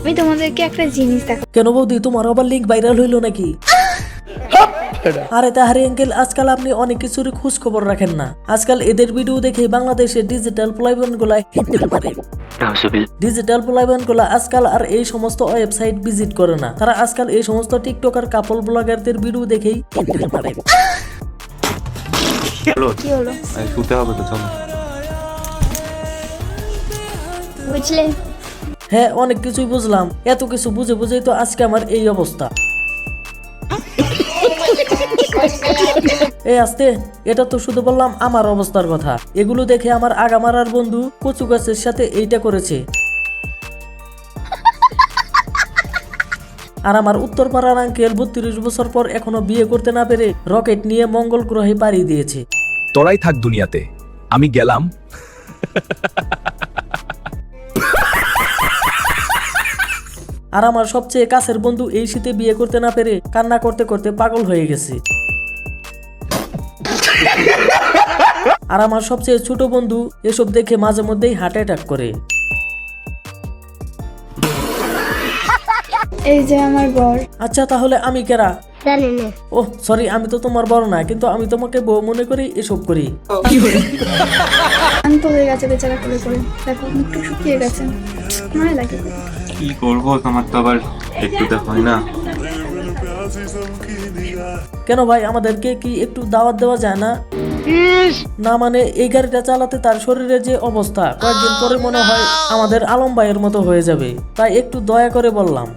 আমি তোমাদেরকে একটা জিনিস দেখো কেন বৌদি তোমার আবার লিঙ্ক ভাইরাল হইল নাকি? আরে তাহারে আঙ্কেল আজকাল আপনি অনেক কিছুর খোঁজ খবর রাখেন না। আজকাল এদের ভিডিও দেখে বাংলাদেশের ডিজিটাল প্লাইবনগুলা ডিজিটাল প্লাইবনগুলা আজকাল আর এই সমস্ত ওয়েবসাইট ভিজিট করে না। তারা আজকাল এই সমস্ত টিকটকার কাপল ব্লগারদের ভিডিও দেখেই কি হলো? এই শুতে হবে তো চলো। বুঝলে? হ্যাঁ অনেক কিছুই বুঝলাম। এত কিছু বুঝে বুঝেই তো আজকে আমার এই অবস্থা। এই আস্তে, এটা তো শুধু বললাম আমার অবস্থার কথা। এগুলো দেখে আমার আগামারার বন্ধু কচু গাছের সাথে এইটা করেছে। আর আমার উত্তরপাড়ার আঙ্কেল বত্রিশ বছর পর এখনও বিয়ে করতে না পেরে রকেট নিয়ে মঙ্গল গ্রহে পাড়ি দিয়েছে। তোরাই থাক দুনিয়াতে। আমি গেলাম। আর আমার সবচেয়ে কাছের বন্ধু এই শীতে বিয়ে করতে না পেরে কান্না করতে করতে পাগল হয়ে গেছে। আর আমার সবচেয়ে ছোট বন্ধু এসব দেখে মাঝে মধ্যেই হার্ট অ্যাটাক করে। এই যে আমার বর। আচ্ছা তাহলে আমি কেরা? জানি না। ওহ সরি আমি তো তোমার বড় না কিন্তু আমি তোমাকে বউ মনে করি এসব করি। আমি তো হয়ে গেছে বেচারা করে করে। দেখো মুখটা শুকিয়ে গেছে। মায় লাগে। কি করব? তোমার তো আবার একটু হয় না। কেন ভাই আমাদেরকে কি একটু দাওয়াত দেওয়া যায় না? না মানে এই গাড়িটা চালাতে তার শরীরে যে অবস্থা কয়েকদিন পরে মনে হয় আমাদের আলম ভাইয়ের মতো হয়ে যাবে। তাই একটু দয়া করে বললাম।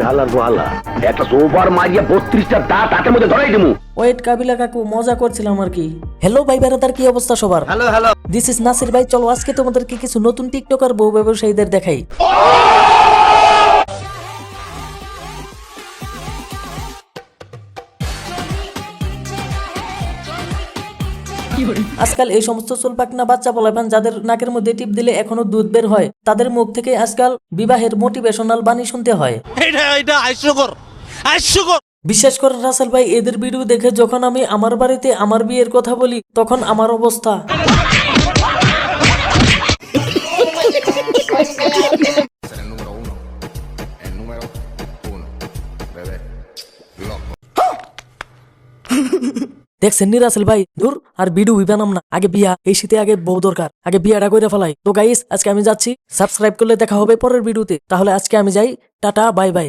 হালার গোহালা একটা সোফার মারিয়া বত্রিশটা দাঁত হাতের মধ্যে ধরাই দিমু। ওয়েট কাবিলা কাকু মজা করছিলাম আর কি। হ্যালো ভাই কি অবস্থা সবার? Hello hello this is Nasir ভাই চলো আজকে তোমাদেরকে কিছু নতুন টিকটকার বউ ব্যবসায়ীদের দেখাই। আজকাল এই সমস্ত চুলপাকনা বাচ্চা বলাবেন যাদের নাকের মধ্যে টিপ দিলে এখনও দুধ বের হয়। তাদের মুখ থেকে আজকাল বিবাহের মোটিভেশনাল বাণী শুনতে হয়। বিশ্বাস করেন রাসেল ভাই এদের ভিডিও দেখে যখন আমি আমার বাড়িতে আমার বিয়ের কথা বলি তখন আমার অবস্থা। দেখছেন নি রাসেল ভাই, ধুর, আর বিডু বিবানাম না। আগে বিয়া, এই শীতে আগে বউ দরকার। আগে বিয়াটা করে ফেলাই। তো গাইস আজকে আমি যাচ্ছি সাবস্ক্রাইব করলে দেখা হবে পরের ভিডিওতে। তাহলে আজকে আমি যাই, টাটা বাই বাই